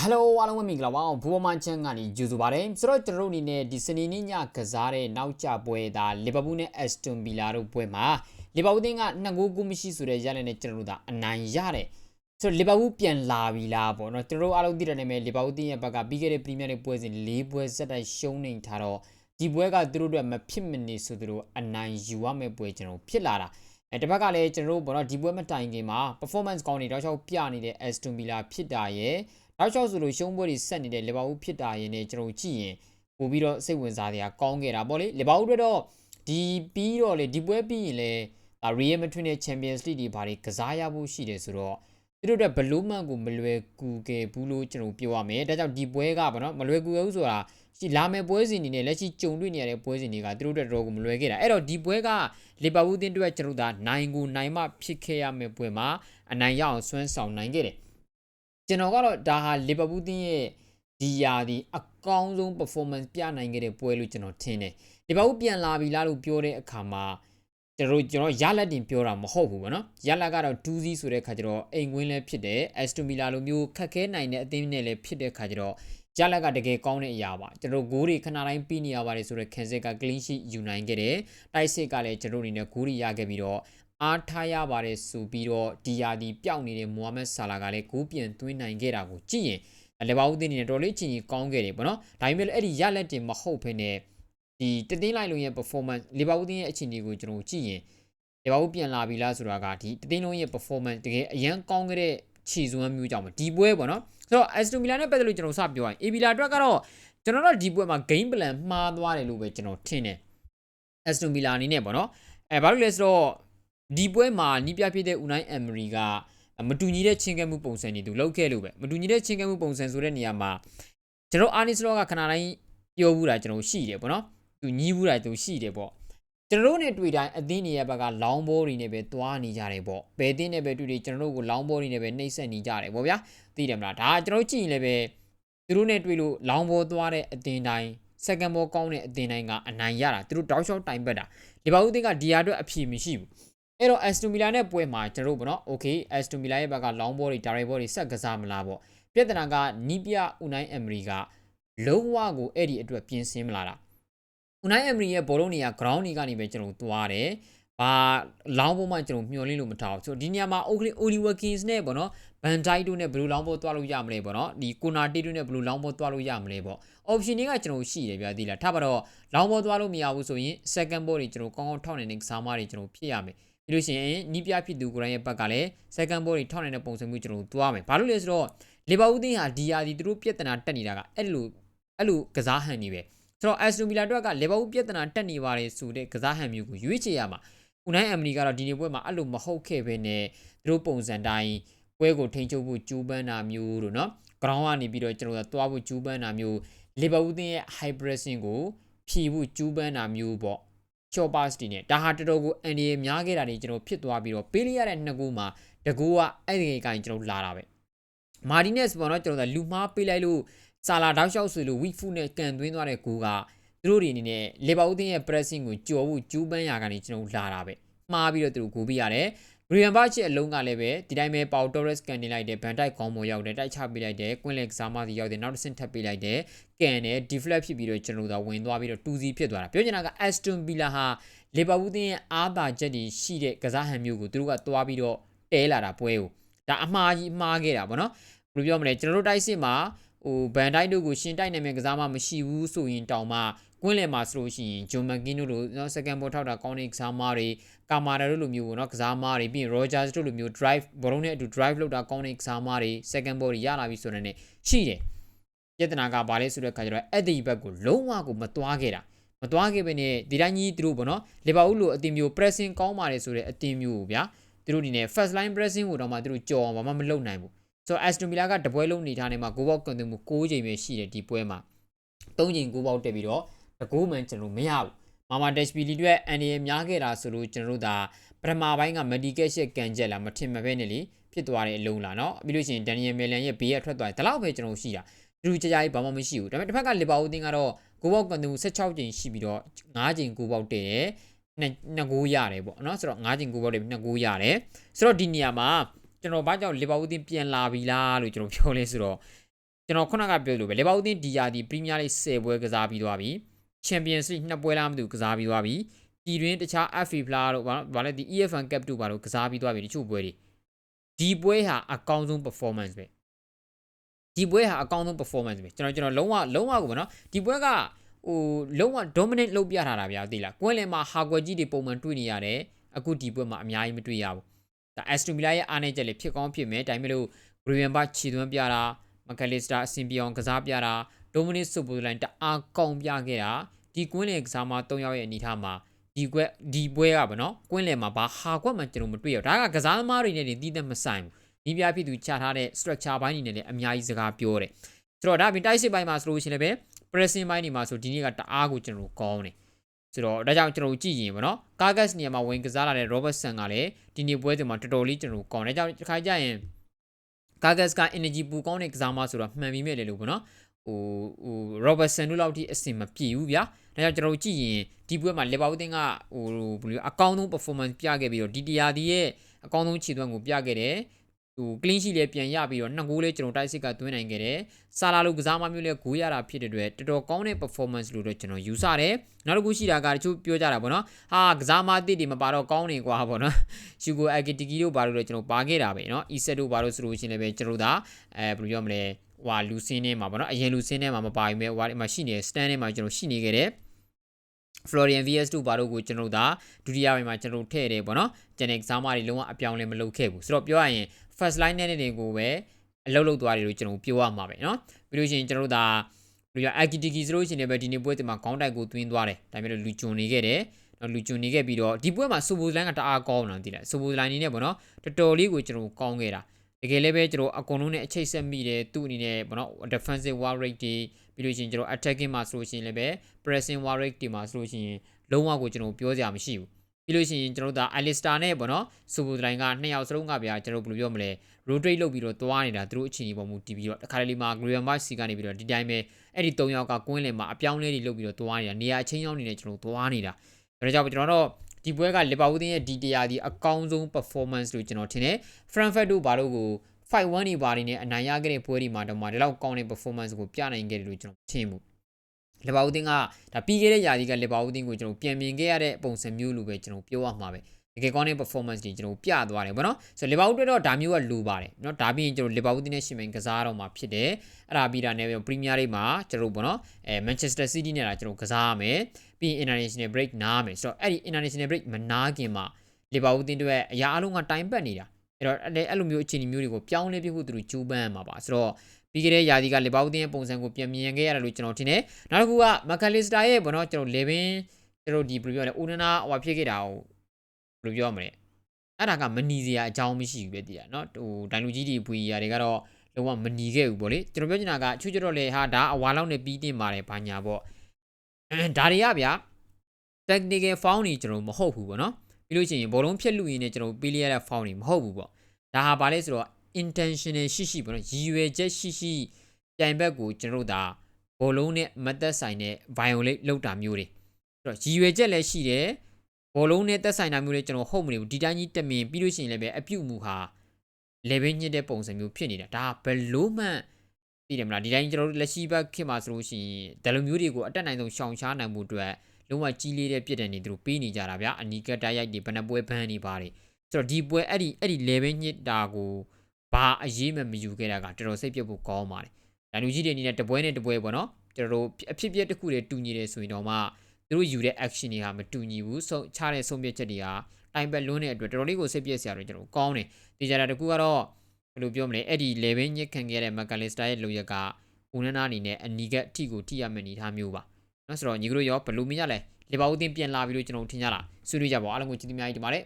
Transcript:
ဟယ်လိုအားလုံးပဲမင်္ဂလာပါဘူဘောမန်ချန်ကနေကြိုဆိုပါရစေဆိုတော့ကျွန်တော်တို့အနေနဲ့ဒီစနေနေ့ညကစားတဲ့နောက်ကျပွဲဒါလီဗာပူးနဲ့အက်စတွန်ဗီလာတို့ပွဲမှာလီဗာပူးတင်းက2ဂိုးကူမရှိဆိုတဲ့ရလနဲ့ကျွန်တော်တို့ဒါအနိုင်ရတယ်ဆိုတော့လီဗာပူးပြန်လာပြီလားပေါ့နော်ကျွန်တော်တို့အားလုံးသိတဲ့နာမည်လီဗာပူးတင်းရဲ့ဘက်ကပြီးခဲ့တဲ့ပရီးမီးယားလိပွဲစဉ်၄ပွဲဆက်တိုက်ရှုံးနေထားတော့ဒီပွဲကသူတို့အတွက်မဖြစ်မနေဆိုသူတို့အနိုင်ယူရမယ့်ပွဲကျွန်တော်ဖြစ်လာတာအဲတစ်ဘက်ကလည်းကျွန်တော်တို့ဘောနော်ဒီပွဲမတိုင်ခင်မှာ performance ကောင်းနေတော့ချောက်ပြနေတဲ့ Aston Villa ဖြစ်တာရဲ့ နောက်လျှောက်ဆိုလို့ရှုံးပွဲတွေဆက်နေတဲ့လီဗာပူးဖြစ်တာရင်လည်းကျွန်တော်ကြည့်ရင်ပို့ပြီးတော့စိတ်ဝင်စားစရာကောင်းခဲ့တာပေါ့လေလီဗာပူးအတွက်တော့ဒီပြီးတော့လေဒီပွဲပြီးရင်လည်းရီယယ်မက်ဒရစ်နဲ့ချန်ပီယံစ်လိတွေဘာတွေကစားရဖို့ရှိတယ်ဆိုတော့သူတို့အတွက်ဘလူးမန်ကိုမလွယ်ကူခဲ့ဘူးလို့ကျွန်တော်ပြောရမယ်ဒါကြောင့်ဒီပွဲကဘာနော်မလွယ်ကူဘူးဆိုတာရှိလာမယ့်ပွဲစဉ်တွေနဲ့လက်ရှိကြုံတွေ့နေရတဲ့ပွဲစဉ်တွေကသူတို့အတွက်တော့ကိုမလွယ်ခဲ့တာအဲ့တော့ဒီပွဲကလီဗာပူးတင်းအတွက်ကျွန်တော်တို့နိုင်ကိုနိုင်မှဖြစ်ခဲ့ရမယ့်ပွဲမှာအနိုင်ရအောင်ဆွမ်းဆောင်နိုင်ခဲ့တယ် ကျွန်တော်ကတော့ဒါဟာလီဗာပူးတင်းရဲ့ဒီယာဒီအကောင်းဆုံး performance ပြနိုင်ခဲ့တဲ့ပွဲလို့ကျွန်တော်ထင်တယ်လီဗာပူးပြန်လာပြီလားလို့ပြောတဲ့အခါမှာကျွန်တော်ကျွန်တော်ရလက်တင်ပြောတာမဟုတ်ဘူးဗောနော်ရလက်ကတော့2စီးဆိုတဲ့ခါကျတော့အိမ်ဝင်းလည်းဖြစ်တယ်အက်စတိုမီလာလိုမျိုးခက်ခဲနိုင်တဲ့အသင်းနဲ့လည်းဖြစ်တဲ့ခါကျတော့ရလက်ကတကယ်ကောင်းတဲ့အရာပါကျွန်တော်ဂိုးတွေခဏတိုင်းပြီးနေရပါတယ်ဆိုတော့ခန်ဆက်က clean sheet ယူနိုင်ခဲ့တယ်တိုက်စစ်ကလည်းကျွန်တော်အနေနဲ့ဂိုးတွေရခဲ့ပြီးတော့ အားထားရပါတယ်ဆိုပြီးတော့ဒီယာဒီပျောက်နေတဲ့မိုဟာမက်ဆာလာကလည်းဂိုးပြန်သွင်းနိုင်ခဲ့တာကိုကြည့်ရင်လေဘာဦးသိနေတော်လေးချင်ကြီးကောင်းခဲ့တယ်ပေါ့နော်ဒါပေမဲ့အဲ့ဒီရလက်တင်မဟုတ်ဘဲနဲ့ဒီတသိန်းလိုက်လုံးရဲ့ performance လေဘာဦးသိရဲ့အခြေအနေကိုကျွန်တော်ကြည့်ရင်လေဘာဦးပြန်လာပြီလားဆိုတာကဒီတသိန်းလုံးရဲ့ performance တကယ်အရန်ကောင်းခဲ့တဲ့ခြေစွမ်းမျိုးကြောင့်ဒီပွဲပေါ့နော်ဆိုတော့ Aston Villa နဲ့ပတ်သက်လို့ကျွန်တော်စပြောရရင် AB Villa အတွက်ကတော့ကျွန်တော်တို့ဒီပွဲမှာ game plan မှားသွားတယ်လို့ပဲကျွန်တော်ထင်တယ် Aston Villa အနေနဲ့ပေါ့နော်အဲဘာလို့လဲဆိုတော့ ဒီပွဲမှာနီးပြဖြစ်တဲ့ Unai Emery ကမတူညီတဲ့ချင်းကဲမှုပုံစံတွေသူလောက်ခဲ့လို့ပဲမတူညီတဲ့ချင်းကဲမှုပုံစံဆိုတဲ့နေရာမှာကျွန်တော်အာနီစလောကခဏတိုင်းပြောဘူးတာကျွန်တော်ရှိတယ်ပေါ့နော်သူညီးဘူးတာသူရှိတယ်ပေါ့ကျွန်တော်တို့နဲ့တွေ့တိုင်းအသင်းတွေရဲ့ဘက်ကလောင်းဘောတွေနဲ့ပဲတွားနေကြတယ်ပေါ့ဘယ်အသင်းနဲ့ပဲတွေ့တွေ့ကျွန်တော်တို့ကိုလောင်းဘောတွေနဲ့ပဲနှိမ့်ဆက်နေကြတယ်ပေါ့ဗျာသိတယ်မလားဒါကျွန်တော်ကြည့်ရင်လည်းပဲသူတို့နဲ့တွေ့လို့လောင်းဘောသွားတဲ့အသင်းတိုင်း second ball ကောင်းတဲ့အသင်းတိုင်းကအနိုင်ရတာသူတို့တောက်လျှောက်တိုင်ပတ်တာလီဗာပူးအသင်းကဒီယာအတွက်အဖြေမရှိဘူး အဲ့တော့ Aston Villa နဲ့ပွဲမှာကျွန်တော်တို့ပေါ့နော် okay Aston Villa ရဲ့ဘက်က long ball တွေ direct ball တွေဆက်ကစားမလားပေါ့ပြဿနာကနီးပြ Unai Emery ကလုံးဝကိုအဲ့ဒီအတွက်ပြင်ဆင်မလာတာ Unai Emery ရဲ့ဘောလုံးတွေက ground တွေကနေပဲကျွန်တော်သွားတယ်ဘာလောင်းပေါ်မှာကျွန်တော်မျှော်လင့်လို့မထားဘူးဆိုတော့ဒီနေရာမှာ Oakley Oliver Kings နဲ့ပေါ့နော် Van Dijk တို့နဲ့ဘယ်လိုလောင်းပေါ်သွားလို့ရမလဲပေါ့နော်ဒီ Corner တေးတို့နဲ့ဘယ်လိုလောင်းပေါ်သွားလို့ရမလဲပေါ့ option တွေကကျွန်တော်ရှိတယ်ဗျာဒီလားထားပါတော့လောင်းပေါ်သွားလို့မရဘူးဆိုရင် second ball တွေကျွန်တော်ကောင်းကောင်းထောက်နေတဲ့ကစားမတွေကျွန်တော်ဖြစ်ရမယ် ပြီးလို့ရှိရင်နီးပြဖြစ်သူကိုရိုင်းရဲ့ဘက်ကလည်း second ball တွေထောက်နိုင်တဲ့ပုံစံမျိုးကျွန်တော်တို့သွားမယ်ဘာလို့လဲဆိုတော့လီဗာပူးသင်းဟာဒီယာဒီသူတို့ပြဿနာတက်နေတာကအဲ့လိုအဲ့လိုကစားဟန်နေပဲဆိုတော့ Aston Villa တို့ကလီဗာပူးပြဿနာတက်နေပါတယ်ဆိုတဲ့ကစားဟန်မျိုးကိုရွေးချယ်ရမှာဦးနိုင်အမလီကတော့ဒီနေ့ပွဲမှာအဲ့လိုမဟုတ်ခဲ့ဘဲနဲ့သူတို့ပုံစံတိုင်းပွဲကိုထိန်းချုပ်ဖို့ကြိုးပမ်းတာမျိုးတို့နော် ground ကနေပြီးတော့ကျွန်တော်တို့သွားဖို့ကြိုးပမ်းတာမျိုးလီဗာပူးသင်းရဲ့ high pressing ကိုဖြည့်ဖို့ကြိုးပမ်းတာမျိုးပေါ့ short pass တွေနဲ့ဒါဟာတော်တော်ကိုအန်ဒီရများခဲ့တာတွေကျွန်တော်ဖြစ်သွားပြီးတော့ပေးလိုက်ရတဲ့နှစ်ကူမှာတကူကအဲ့ဒီကိုင်ကျွန်တော်လာတာပဲမာဒီနက်စ်ပေါ့နော်ကျွန်တော်လူမှားပေးလိုက်လို့ဆာလာတောက်လျှောက်ဆွေလို့ဝီဖူနဲ့ကန်သွင်းသွားတဲ့ကူကသူတို့တွေအနေနဲ့လေဘာဦးသင်းရဲ့ pressing ကိုကြော်ဖို့ကျူးပန်းရာကနေကျွန်တော်လာတာပဲမှားပြီးတော့သူတို့ကူပေးရတယ် ဂရီယန်ဘာချစ်အလုံးကလည်းပဲဒီတိုင်းပဲပေါတိုရက်စ်ကန်နေလိုက်တယ်ဗန်တိုက်ခေါင်းပေါ်ရောက်တယ်တိုက်ချပေးလိုက်တယ်ကွင်းလက်ကစားမစီရောက်တယ်နောက်တစ်ဆင့်ထပ်ပေးလိုက်တယ်ကန်တယ်ဒီဖလက်ဖြစ်ပြီးတော့ကျွန်တော်တို့ဝင်သွားပြီးတော့2စီဖြစ်သွားတာပြောချင်တာက Aston Villa ဟာလီဗာပူးသင်းရဲ့အားသာချက်တွေရှိတဲ့ကစားဟန်မျိုးကိုသူတို့ကသွားပြီးတော့တဲလာတာပွဲကိုဒါအမှားကြီးမှားခဲ့တာဗောနော်ဘယ်လိုပြောမလဲကျွန်တော်တို့တိုက်စစ်မှာဟိုဗန်တိုက်တို့ကိုရှင်တိုက်နိုင်မဲ့ကစားမမရှိဘူးဆိုရင်တောင်မှ ကွင်းလယ်မှာဆိုလို့ရှိရင်ဂျွန်မကင်းတို့လိုနော် second ball ထောက်တာကောင်းတဲ့ကစားမတွေကာမာရာတို့လိုမျိုးပေါ့နော်ကစားမတွေပြီးရင် Rogers တို့လိုမျိုး drive ဘောလုံးနဲ့အတူ drive လုပ်တာကောင်းတဲ့ကစားမတွေ second ball တွေရလာပြီဆိုတဲ့နဲ့ရှိတယ်ပြဿနာကဘာလဲဆိုတဲ့ခါကျတော့အဲ့ဒီဘက်ကိုလုံးဝကိုမသွားခဲ့တာမသွားခဲ့ပဲနဲ့ဒီတိုင်းကြီးသူတို့ပေါ့နော်လီဗာပူးလိုအတင်မျိုး pressing ကောင်းပါတယ်ဆိုတဲ့အတင်မျိုးကိုဗျာသူတို့ဒီနေ့ first line pressing ကိုတော့မှသူတို့ကြော်အောင်ဘာမှမလုပ်နိုင်ဘူးဆိုတော့ Aston Villa ကတပွဲလုံးနေထားနေမှာဂိုးပေါက်ကန်သွင်းမှု6ချိန်ပဲရှိတယ်ဒီပွဲမှာ3ချိန်ဂိုးပေါက်တက်ပြီးတော့ တကူမှန်ကျွန်တော်မရဘူးမာမာဒက်ပီလီတွေအန်ဒီရများခဲ့တာဆိုလို့ကျွန်တော်တို့ဒါပထမပိုင်းကမဒီကက်ရှက်ကန်ချက်လာမထင်မပဲနဲ့လေဖြစ်သွားတဲ့အလုံးလာနော်ပြီးလို့ရှိရင်ဒန်နီယယ်မဲလန်ရဲ့ဘေးကထွက်သွားတယ်ဒါလောက်ပဲကျွန်တော်ရှိတာလူကြကြကြီးဘာမှမရှိဘူးဒါပေမဲ့တစ်ဖက်ကလီဗာပူးတင်းကတော့ကိုပေါက်ကန်သူ16ကြိမ်ရှိပြီးတော့9ကြိမ်ကိုပေါက်တည်တယ်နှစ်ကိုရတယ်ပေါ့နော်ဆိုတော့9ကြိမ်ကိုပေါက်တည်နှစ်ကိုရတယ်ဆိုတော့ဒီနေရာမှာကျွန်တော်ဘာကြောင့်လီဗာပူးတင်းပြန်လာပြီလားလို့ကျွန်တော်ပြောလဲဆိုတော့ကျွန်တော်ခုနကပြောလို့ပဲလီဗာပူးတင်းဒီယာဒီပရီးမီးယားလိဂ်10ပွဲကစားပြီးသွားပြီ ချန်ပီယံစ်လိနှစ်ပွဲလားမသိဘူးကစားပြီးသွားပြီပြည်တွင်းတခြား FA ဖလားတို့ဘာလဲဒီ EFL Cup တို့ဘာလို့ကစားပြီးသွားပြီတချို့ပွဲတွေဒီပွဲဟာအကောင်းဆုံး performance ပဲဒီပွဲဟာအကောင်းဆုံး performance ပဲကျွန်တော်ကျွန်တော်လုံးဝလုံးဝကိုပေါ့နော်ဒီပွဲကဟိုလုံးဝ dominant လုပ်ပြထားတာဗျာသိလားကွင်းလယ်မှာဟာကွယ်ကြီးတွေပုံမှန်တွေ့နေရတယ်အခုဒီပွဲမှာအများကြီးမတွေ့ရဘူးဒါ Aston Villa ရဲ့အားနည်းချက်လေးဖြစ်ကောင်းဖြစ်မယ်ဒါပေမဲ့လို့ Graham ဘာခြေသွင်းပြတာမကလစ်စတာအဆင်ပြေအောင်ကစားပြတာ ဒိုမနစ်ဆိုပိုလိုင်းတအားကောင်းပြခဲ့တာဒီကွင်းလယ်ကစားမ၃ယောက်ရဲ့အနေထားမှာဒီကွက်ဒီပွဲကဗောနော်ကွင်းလယ်မှာဘာဟာကွက်မှကျွန်တော်မတွေ့ရဒါကကစားသမားတွေနဲ့တည်တဲ့မဆိုင်ဘူးဒီပြဖြစ်သူချထားတဲ့ structure ဘိုင်းနေနဲ့လည်းအများကြီးစကားပြောတယ်ဆိုတော့ဒါပြင်တိုက်စစ်ပိုင်းမှာဆိုလို့ရှိရင်လည်း pressing ဘိုင်းနေမှာဆိုဒီနေ့ကတအားကိုကျွန်တော်ကောင်းတယ်ဆိုတော့ဒါကြောင့်ကျွန်တော်ကြည့်ရင်ဗောနော် Cargas နေရာမှာဝင်ကစားလာတဲ့ Robertson ကလည်းဒီနေ့ပွဲစဉ်မှာတော်တော်လေးကျွန်တော်ကောင်းတယ်ဒါကြောင့်တစ်ခါကြရင် Cargas က energy ပူကောင်းတဲ့ကစားမဆိုတော့မှန်ပြီးမဲ့လေလို့ပေါ့နော် ဟိုဟို Robertson တို့လောက်ထိအဆင်မပြေဘူးဗျာဒါကြောင့်ကျွန်တော်ကြည့်ရင်ဒီပွဲမှာ Liverpool တင်းကဟိုဘယ်လိုအကောင်းဆုံး performance ပြခဲ့ပြီးတော့ဒီတရားဒီရဲ့အကောင်းဆုံးခြေသွမ်းကိုပြခဲ့တယ် ဟို clean sheet လည်းပြန်ရပြီးတော့နှစ်ဂိုးလေးကျွန်တော် tight စစ်ကသွင်းနိုင်ခဲ့တယ်။ဆာလာလိုကစားမမျိုးလည်းဂိုးရတာဖြစ်တဲ့အတွက်တော်တော်ကောင်းတဲ့ performance လို့တော့ကျွန်တော်ယူဆတယ်။နောက်တစ်ခုရှိတာကတချို့ပြောကြတာပေါ့နော်။ဟာကစားမအသစ်တွေမပါတော့ကောင်းနေကွာပေါ့နော်။ Shugo Akitiki တို့ဘာလို့လဲကျွန်တော်ပါခဲ့တာပဲနော်။ Iset တို့ဘာလို့ဆိုလို့ရှိရင်လည်းပဲကျွန်တော်ဒါအဲဘယ်လိုပြောမလဲ။ဟွာလူစင်းထဲမှာပေါ့နော်။အရင်လူစင်းထဲမှာမပါဘူးပဲ။ဟွာဒီမှာရှိနေတဲ့ stand ထဲမှာကျွန်တော်ရှိနေခဲ့တယ်။ Florian VS2 ဘာလို့ကိုကျွန်တော်ဒါဒုတိယပိုင်းမှာကျွန်တော်ထည့်တယ်ပေါ့နော်။ကျန်တဲ့ကစားမတွေလုံးဝအပြောင်းလဲမလုပ်ခဲ့ဘူး။ဆိုတော့ပြောရရင် first line နဲ့တွေကိုပဲအလုပ်လုပ်သွားတယ်လို့ကျွန်တော်ပြောရမှာပဲเนาะပြီးလို့ရှိရင်ကျွန်တော်တို့ဒါလူရ Akitiki ဆိုလို့ရှိရင်လည်းပဲဒီနေ့ပွဲတင်မှာခေါင်းတိုက်ကိုသွင်းသွားတယ်ဒါပေမဲ့လူကျွန်းနေခဲ့တယ်နော်လူကျွန်းနေခဲ့ပြီးတော့ဒီပွဲမှာဆိုဘိုလိုင်းကတအားကောင်းတာသိလားဆိုဘိုလိုင်းနေနဲ့ပေါ့နော်တော်တော်လေးကိုကျွန်တော်ကောင်းခဲ့တာတကယ်လည်းပဲကျွန်တော်အကုန်လုံးနဲ့အချိတ်ဆက်မိတယ်သူ့အနေနဲ့ပေါ့နော် defensive war rate တွေပြီးလို့ရှိရင်ကျွန်တော် attacking မှာဆိုလို့ရှိရင်လည်းပဲ pressing war rate တွေမှာဆိုလို့ရှိရင်လုံးဝကိုကျွန်တော်ပြောစရာမရှိဘူး ပြီးလို့ရှိရင်ကျွန်တော်တို့ဒါ Alistair နဲ့ပေါ့နော်ဆိုဘိုလိုင်းကနှစ်ယောက်စလုံးကဗျာကျွန်တော်ဘယ်လိုပြောမလဲ rotate လုပ်ပြီးတော့သွားနေတာသူတို့အချိန်ကြီးပေါ်မူတည်ပြီးတော့တခါတလေမှာ Graham Bosch စီကနေပြီးတော့ဒီတိုင်းပဲအဲ့ဒီ၃ယောက်ကကွင်းလယ်မှာအပြောင်းလဲတွေလုပ်ပြီးတော့သွားနေတာနေရာအချင်းရောက်နေနေကျွန်တော်သွားနေတာဒါကြောင့်ကျွန်တော်တို့ဒီပွဲကလီဗာပူးတင်းရဲ့ဒီတရားဒီအကောင်းဆုံး performance လို့ကျွန်တော်ထင်တယ် Frankfurt တို့ဘာလို့ကို5-1နေပါနေနဲ့အနိုင်ရခဲ့တဲ့ပွဲတွေမှာတော့မှဒီလောက်ကောင်းတဲ့ performance ကိုပြနိုင်ခဲ့တယ်လို့ကျွန်တော်ထင်မှု လီဗာပူးတင်းကဒါပြီးခဲ့တဲ့ယာဒီကလီဗာပူးတင်းကိုကျွန်တော်ပြန်မြင်ခဲ့ရတဲ့ပုံစံမျိုးလိုပဲကျွန်တော်ပြောရမှာပဲတကယ်ကောင်းတဲ့ performance တွေကျွန်တော်ပြသွားတယ်ဗောနော်ဆိုတော့ Liverpool အတွက်တော့ဒါမျိုးကလိုပါတယ်เนาะဒါပြီးရင်ကျွန်တော် Liverpool တင်းနဲ့ရှင်မင်ကစားတော့မှာဖြစ်တယ်အဲ့ဒါပြီးတာနဲ့ Premier League မှာကျွန်တော်ဗောနော်အဲ Manchester City နဲ့လာကျွန်တော်ကစားရမယ်ပြီးရင် International Break နားမယ်ဆိုတော့အဲ့ဒီ International Break မနားခင်မှာ Liverpool တင်းတွေအရာအလုံးကတိုင်ပတ်နေတာအဲ့တော့အဲ့လိုမျိုးအခြေအနေမျိုးတွေကိုပြောင်းလဲပြဖို့သူတို့ကြိုးပမ်းမှာပါဆိုတော့ ပြီးခဲ့တဲ့ယာဒီကလီဗာပူးတင်းရဲ့ပုံစံကိုပြန်မြင်ခဲ့ရတယ်လို့ကျွန်တော်ထင်တယ်နောက်တစ်ခုကမက်ကလစ်စတာရဲ့ဘောနော်ကျွန်တော်လေဘင်းကျွန်တော်ဒီဘယ်လိုပြောလဲဦးနနာဟိုဖြစ်ခဲ့တာကိုဘယ်လိုပြောမလဲအဲ့ဒါကမနီစရာအကြောင်းမရှိဘူးပဲတည်ရနော်ဟိုဒိုင်လူကြီးတွေဖွေရာတွေကတော့လုံးဝမနီခဲ့ဘူးပေါ့လေကျွန်တော်ပြောချင်တာကချွတ်ချွတ်တော့လေဟာဒါအဝါလောက်နဲ့ပြီးတင်ပါတယ်ဘာညာပေါ့ဒါတွေကဗျာ technical foul တွေကျွန်တော်မဟုတ်ဘူးပေါ့နော်ပြီးလို့ရှိရင်ဘောလုံးဖြက်လူရင်းနဲ့ကျွန်တော်ပေးလိုက်ရတဲ့ foul တွေမဟုတ်ဘူးပေါ့ဒါဟာဘာလဲဆိုတော့ intentional ရှိရှိပေါ့နော်ရည်ရွယ်ချက်ရှိရှိပြိုင်ဘက်ကိုကျွန်တော်တို့ဒါဘောလုံးနဲ့မသက်ဆိုင်တဲ့ violate လောက်တာမျိုးတွေအဲ့တော့ရည်ရွယ်ချက်လည်းရှိတယ်ဘောလုံးနဲ့သက်ဆိုင်တာမျိုးတွေကျွန်တော်ဟုတ်မနေဘူးဒီတိုင်းကြီးတမင်ပြီးလို့ရှိရင်လည်းပဲအပြုတ်မှုဟာ level ညစ်တဲ့ပုံစံမျိုးဖြစ်နေတာဒါဘယ်လို့မှသိတယ်မလားဒီတိုင်းကျွန်တော်တို့လက်ရှိဘက်ခင်မှာဆိုလို့ရှိရင်ဒီလိုမျိုးတွေကိုအတက်နိုင်ဆုံးရှောင်ရှားနိုင်မှုအတွက်လုံးဝကြီးလေးတဲ့ပြစ်ဒဏ်တွေသူတို့ပေးနေကြတာဗျာအနီကတိုက်ရိုက်တွေဘယ်နှပွဲဘန်းနေပါတယ်ဆိုတော့ဒီပွဲအဲ့ဒီအဲ့ဒီ level ညစ်တာကို ဘာအရေးမမယူခဲ့တာကတော်တော်စိတ်ပြတ်ဖို့ကောင်းပါတယ်ဒါလူကြီးတွေအနေနဲ့တပွဲနဲ့တပွဲပေါ့နော်ကျွန်တော်တို့အဖြစ်ပြက်တစ်ခုတွေတူညီတယ်ဆိုရင်တော့မှသူတို့ယူတဲ့ action တွေကမတူညီဘူးဆုံးချတဲ့ဆုံးဖြတ်ချက်တွေကတိုင်ပက်လွန်းတဲ့အတွက်တော်တော်လေးကိုစိတ်ပြည့်စရာတွေကျွန်တော်ကောင်းတယ်ဒီကြတာတကူကတော့ဘယ်လိုပြောမလဲအဲ့ဒီ level ညစ်ခံခဲ့တဲ့ McAllister ရဲ့လိုရက်ကဦးနနာအနေနဲ့အနီကအထိကိုထိရမယ့်အနေထားမျိုးပါနော်ဆိုတော့ညီကတို့ရောဘယ်လိုမြင်ရလဲလေဘာဦးတင်ပြန်လာပြီလို့ကျွန်တော်ထင်ကြလားဆွေးနွေးကြပါဦးအားလုံးကိုကျေးဇူးများကြီးတင်ပါတယ်